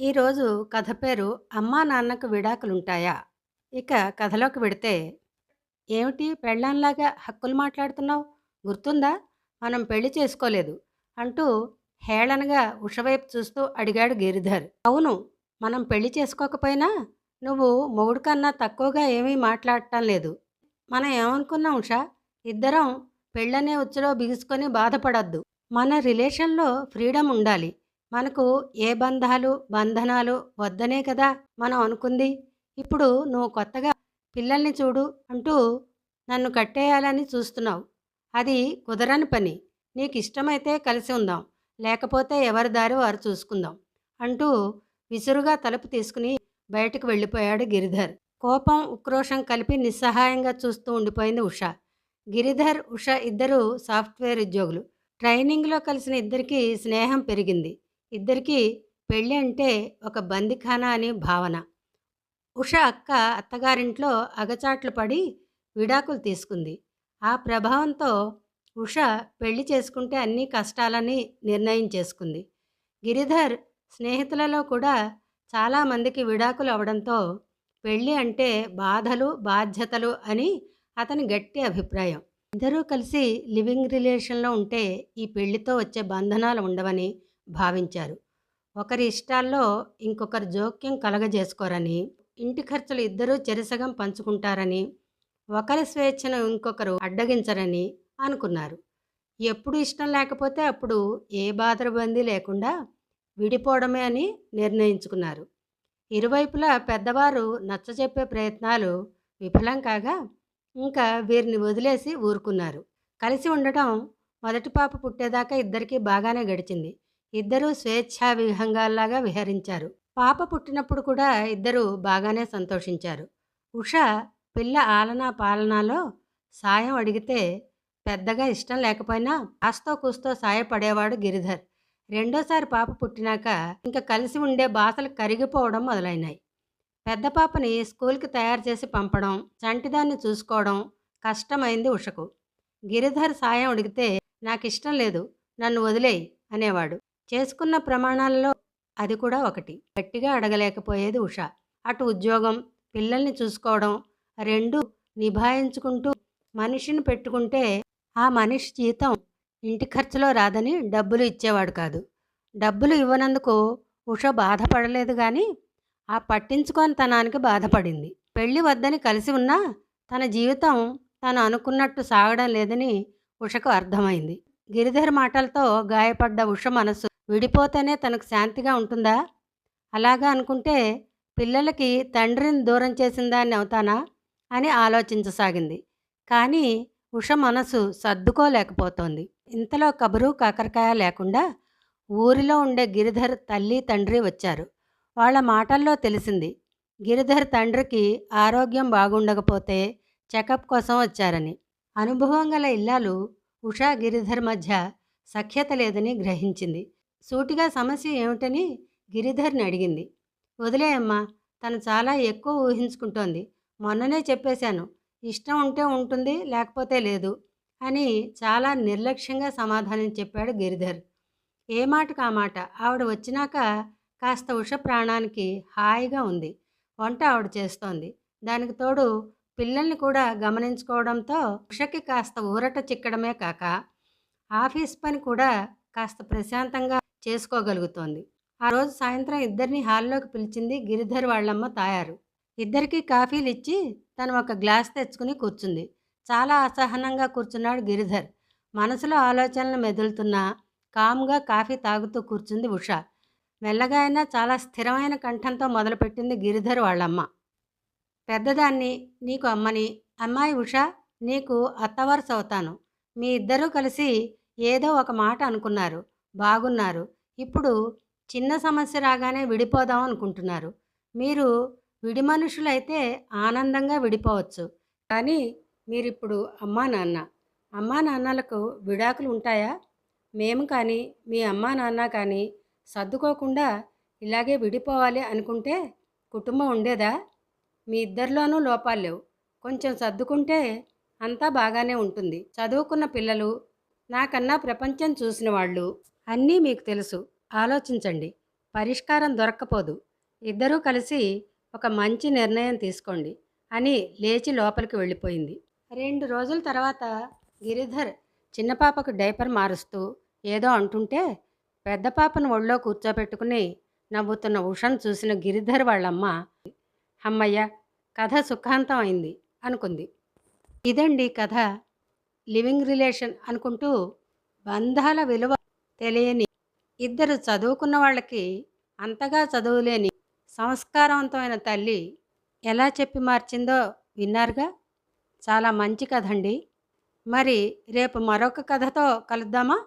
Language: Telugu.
ఈరోజు కథ పేరు అమ్మా నాన్నకు విడాకులుంటాయా? ఇక కథలోకి వెడితే ఏమిటి పెళ్ళాంలాగా హక్కులు మాట్లాడుతున్నావు? గుర్తుందా? మనం పెళ్ళి చేసుకోలేదు అంటూ హేళనగా ఉషవైపు చూస్తూ అడిగాడు గిరిధర్. అవును మనం పెళ్ళి చేసుకోకపోయినా నువ్వు మొగుడు కన్నా తక్కువగా ఏమీ మాట్లాడటం లేదు. మనం ఏమనుకున్నాం ఉషా? ఇద్దరం పెళ్ళనే ఉచ్చులో బిగుసుకొని బాధపడద్దు. మన రిలేషన్లో ఫ్రీడమ్ ఉండాలి. మనకు ఏ బంధాలు బంధనాలు వద్దనే కదా మనం అనుకుంది. ఇప్పుడు నువ్వు కొత్తగా పిల్లల్ని చూడు అంటూ నన్ను కట్టేయాలని చూస్తున్నావు. అది కుదరని పని. నీకు ఇష్టమైతే కలిసి ఉందాం. లేకపోతే ఎవరి దారి వారు చూసుకుందాం అంటూ విసురుగా తలుపు తీసుకుని బయటకు వెళ్ళిపోయాడు గిరిధర్. కోపం ఉక్రోషం కలిపి నిస్సహాయంగా చూస్తూ ఉండిపోయింది ఉష. గిరిధర్ ఉష ఇద్దరు సాఫ్ట్వేర్ ఉద్యోగులు. ట్రైనింగ్లో కలిసిన ఇద్దరికి స్నేహం పెరిగింది. ఇద్దరికీ పెళ్ళి అంటే ఒక బందిఖానా అనే భావన. ఉష అక్క అత్తగారింట్లో అగచాట్లు పడి విడాకులు తీసుకుంది. ఆ ప్రభావంతో ఉష పెళ్ళి చేసుకుంటే అన్ని కష్టాలని నిర్ణయం చేసుకుంది. గిరిధర్ స్నేహితులలో కూడా చాలామందికి విడాకులు అవడంతో పెళ్ళి అంటే బాధలు బాధ్యతలు అని అతని గట్టి అభిప్రాయం. ఇద్దరూ కలిసి లివింగ్ రిలేషన్లో ఉంటే ఈ పెళ్ళితో వచ్చే బంధనాలు ఉండవని భావించారు. ఒకరి ఇష్టాల్లో ఇంకొకరు జోక్యం కలగజేసుకోరని ఇంటి ఖర్చులు ఇద్దరూ చెరసగం పంచుకుంటారని ఒకరి స్వేచ్ఛను ఇంకొకరు అడ్డగించరని అనుకున్నారు. ఎప్పుడు ఇష్టం లేకపోతే అప్పుడు ఏ బాధరబందీ లేకుండా విడిపోవడమే అని నిర్ణయించుకున్నారు. ఇరువైపులా పెద్దవారు నచ్చజెప్పే ప్రయత్నాలు విఫలం కాగా ఇంకా వీరిని వదిలేసి ఊరుకున్నారు. కలిసి ఉండటం మొదటి పాప పుట్టేదాకా ఇద్దరికీ బాగానే గడిచింది. ఇద్దరూ స్వేచ్ఛా విహంగాల్లాగా విహరించారు. పాప పుట్టినప్పుడు కూడా ఇద్దరూ బాగానే సంతోషించారు. ఉష పిల్ల ఆలనా పాలనాలో సాయం అడిగితే పెద్దగా ఇష్టం లేకపోయినా కాస్తో కూస్తో సాయపడేవాడు గిరిధర్. రెండోసారి పాప పుట్టినాక ఇంకా కలిసి ఉండే బాసలు కరిగిపోవడం మొదలైనాయి. పెద్ద పాపని స్కూల్కి తయారు చేసి పంపడం చంటిదాన్ని చూసుకోవడం కష్టమైంది ఉషకు. గిరిధర్ సాయం అడిగితే నాకు ఇష్టం లేదు నన్ను వదిలేయి అనేవాడు. చేసుకున్న ప్రమాణాలలో అది కూడా ఒకటి. గట్టిగా అడగలేకపోయేది ఉష. అటు ఉద్యోగం పిల్లల్ని చూసుకోవడం రెండు నిభాయించుకుంటూ మనిషిని పెట్టుకుంటే ఆ మనిషి జీతం ఇంటి ఖర్చులో రాదని డబ్బులు ఇచ్చేవాడు కాదు. డబ్బులు ఇవ్వనందుకు ఉష బాధపడలేదు కానీ ఆ పట్టించుకొని తనానికి బాధపడింది. పెళ్ళి వద్దని కలిసి ఉన్నా తన జీవితం తను అనుకున్నట్టు సాగడం లేదని ఉషకు అర్థమైంది. గిరిధర్ మాటలతో గాయపడ్డ ఉష మనసు విడిపోతేనే తనకు శాంతిగా ఉంటుందా? అలాగా అనుకుంటే పిల్లలకి తండ్రిని దూరం చేసిన దాన్ని అవుతానా? అని ఆలోచించసాగింది. కానీ ఉష మనసు సర్దుకోలేకపోతోంది. ఇంతలో కబురు కాకరకాయ లేకుండా ఊరిలో ఉండే గిరిధర్ తల్లి తండ్రి వచ్చారు. వాళ్ళ మాటల్లో తెలిసింది గిరిధర్ తండ్రికి ఆరోగ్యం బాగుండకపోతే చెకప్ కోసం వచ్చారని. అనుభవం గల ఇల్లాలు ఉషా గిరిధర్ మధ్య సఖ్యత లేదని గ్రహించింది. సూటిగా సమస్య ఏమిటని గిరిధర్ని అడిగింది. వదిలేయమ్మా తను చాలా ఎక్కువ ఊహించుకుంటోంది. మొన్ననే చెప్పేశాను ఇష్టం ఉంటే ఉంటుంది లేకపోతే లేదు అని చాలా నిర్లక్ష్యంగా సమాధానం చెప్పాడు గిరిధర్. ఏ మాటకు ఆ మాట? ఆవిడ వచ్చినాక కాస్త ఉష ప్రాణానికి హాయిగా ఉంది. వంట ఆవిడ చేస్తోంది. దానికి తోడు పిల్లల్ని కూడా గమనించుకోవడంతో ఉషకి కాస్త ఊరట చిక్కడమే కాక ఆఫీస్ పని కూడా కాస్త ప్రశాంతంగా చేసుకోగలుగుతోంది. ఆ రోజు సాయంత్రం ఇద్దరిని హాల్లోకి పిలిచింది గిరిధర్ వాళ్ళమ్మ తాయారు. ఇద్దరికీ కాఫీలు ఇచ్చి తను ఒక గ్లాస్ తెచ్చుకుని కూర్చుంది. చాలా అసహనంగా కూర్చున్నాడు గిరిధర్. మనసులో ఆలోచనలు మెదులుతున్నా కామ్గా కాఫీ తాగుతూ కూర్చుంది ఉష. మెల్లగా అయినా చాలా స్థిరమైన కంఠంతో మొదలుపెట్టింది గిరిధర్ వాళ్ళమ్మ. పెద్దదాన్ని నీకు అమ్మని అమ్మాయి ఉష నీకు అత్తవరుస అవుతాను మీ ఇద్దరూ కలిసి ఏదో ఒక మాట అనుకున్నారు. బాగున్నారు. ఇప్పుడు చిన్న సమస్య రాగానే విడిపోదాం అనుకుంటున్నారు. మీరు విడి మనుషులైతే ఆనందంగా విడిపోవచ్చు. కానీ మీరిప్పుడు అమ్మా నాన్న. అమ్మా నాన్నలకు విడాకులు ఉంటాయా? మేము కానీ మీ అమ్మా నాన్న కానీ సర్దుకోకుండా ఇలాగే విడిపోవాలి అనుకుంటే కుటుంబం ఉండేదా? మీ ఇద్దరిలోనూ లోపాలు లేవు. కొంచెం సర్దుకుంటే అంతా బాగానే ఉంటుంది. చదువుకున్న పిల్లలు నాకన్నా ప్రపంచం చూసిన వాళ్ళు అన్నీ మీకు తెలుసు. ఆలోచించండి. పరిష్కారం దొరక్కపోదు. ఇద్దరూ కలిసి ఒక మంచి నిర్ణయం తీసుకోండి అని లేచి లోపలికి వెళ్ళిపోయింది. రెండు రోజుల తర్వాత గిరిధర్ చిన్న పాపకు డైపర్ మారుస్తూ ఏదో అంటుంటే పెద్ద పాపను ఒళ్ళో కూర్చోబెట్టుకుని నవ్వుతున్న ఉషను చూసిన గిరిధర్ వాళ్ళమ్మ అమ్మయ్య కథ సుఖాంతం అయింది అనుకుంది. ఇదండి కథ లివింగ్ రిలేషన్ అనుకుంటూ బంధాల విలువ తెలియని ఇద్దరు చదువుకున్న వాళ్ళకి అంతగా చదువులేని సంస్కారవంతమైన తల్లి ఎలా చెప్పి మార్చిందో విన్నారుగా? చాలా మంచి కథ అండి మరి రేపు మరొక కథతో కలుద్దామా?